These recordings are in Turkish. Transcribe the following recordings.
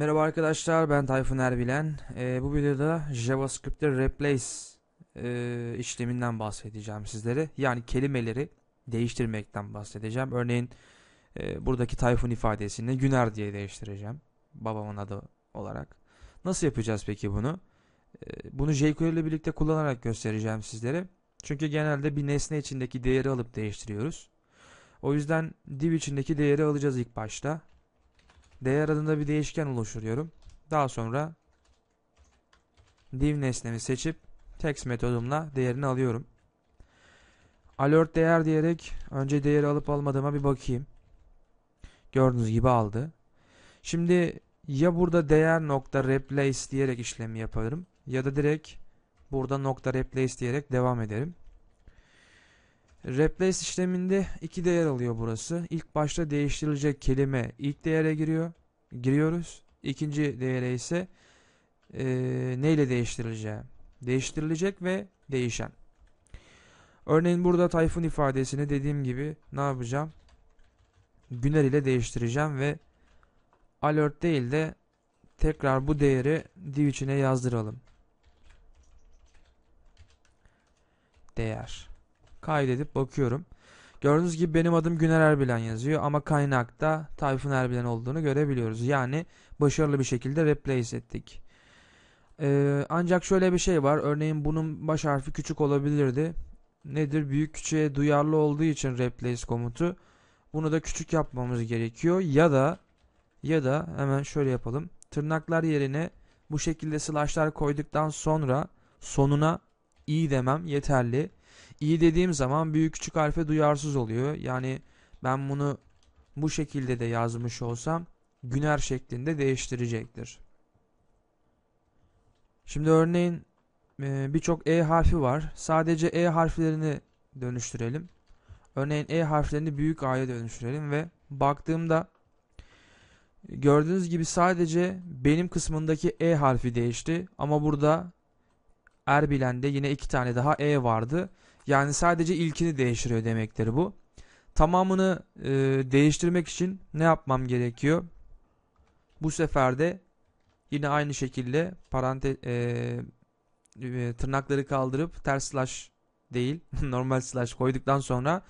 Merhaba arkadaşlar ben Tayfun Erbilen. Ee, bu videoda JavaScript'te replace e, işleminden bahsedeceğim sizlere. Yani kelimeleri değiştirmekten bahsedeceğim. Örneğin e, buradaki Tayfun ifadesini Güner diye değiştireceğim. Babamın adı olarak. Nasıl yapacağız peki bunu? E, bunu jQuery ile birlikte kullanarak göstereceğim sizlere. Çünkü genelde bir nesne içindeki değeri alıp değiştiriyoruz. O yüzden div içindeki değeri alacağız ilk başta. Değer adında bir değişken oluşturuyorum. Daha sonra div nesnemi seçip text metodumla değerini alıyorum. Alert değer diyerek önce değeri alıp almadığıma bir bakayım. Gördüğünüz gibi aldı. Şimdi ya burada değer nokta replace diyerek işlemi yaparım ya da direkt burada nokta replace diyerek devam ederim. Replace işleminde iki değer alıyor burası. İlk başta değiştirilecek kelime ilk değere giriyor. Giriyoruz. İkinci değere ise e, neyle değiştirileceği. Değiştirilecek ve değişen. Örneğin burada Tayfun ifadesini dediğim gibi ne yapacağım? Güner ile değiştireceğim ve alert değil de tekrar bu değeri div içine yazdıralım. Değer kaydedip bakıyorum. Gördüğünüz gibi benim adım Güner Erbilen yazıyor ama kaynakta Tayfun Erbilen olduğunu görebiliyoruz. Yani başarılı bir şekilde replace ettik. Ee, ancak şöyle bir şey var. Örneğin bunun baş harfi küçük olabilirdi. Nedir? Büyük küçüğe duyarlı olduğu için replace komutu. Bunu da küçük yapmamız gerekiyor. Ya da ya da hemen şöyle yapalım. Tırnaklar yerine bu şekilde slashlar koyduktan sonra sonuna i demem yeterli. İyi dediğim zaman büyük küçük harfe duyarsız oluyor. Yani ben bunu bu şekilde de yazmış olsam Güner şeklinde değiştirecektir. Şimdi örneğin e, birçok E harfi var. Sadece E harflerini dönüştürelim. Örneğin E harflerini büyük A'ya dönüştürelim ve baktığımda gördüğünüz gibi sadece benim kısmındaki E harfi değişti. Ama burada Erbilen'de yine iki tane daha E vardı. Yani sadece ilkini değiştiriyor demektir bu. Tamamını e, değiştirmek için ne yapmam gerekiyor? Bu sefer de yine aynı şekilde parantez e, e, tırnakları kaldırıp ters slash değil normal slash koyduktan sonra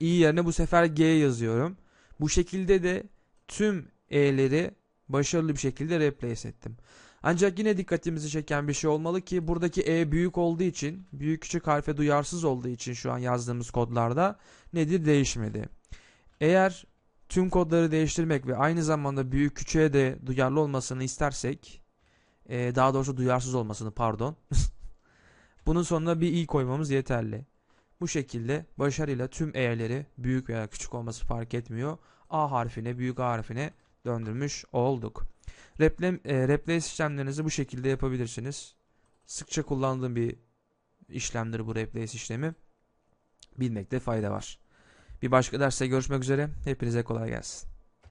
i yerine bu sefer g yazıyorum. Bu şekilde de tüm e'leri başarılı bir şekilde replace ettim. Ancak yine dikkatimizi çeken bir şey olmalı ki buradaki E büyük olduğu için, büyük küçük harfe duyarsız olduğu için şu an yazdığımız kodlarda nedir değişmedi. Eğer tüm kodları değiştirmek ve aynı zamanda büyük küçüğe de duyarlı olmasını istersek, e, daha doğrusu duyarsız olmasını pardon, bunun sonuna bir i koymamız yeterli. Bu şekilde başarıyla tüm e'leri büyük veya küçük olması fark etmiyor. A harfine, büyük A harfine döndürmüş olduk. Reple, e, replace işlemlerinizi bu şekilde yapabilirsiniz. Sıkça kullandığım bir işlemdir bu replace işlemi. Bilmekte fayda var. Bir başka derste görüşmek üzere. Hepinize kolay gelsin.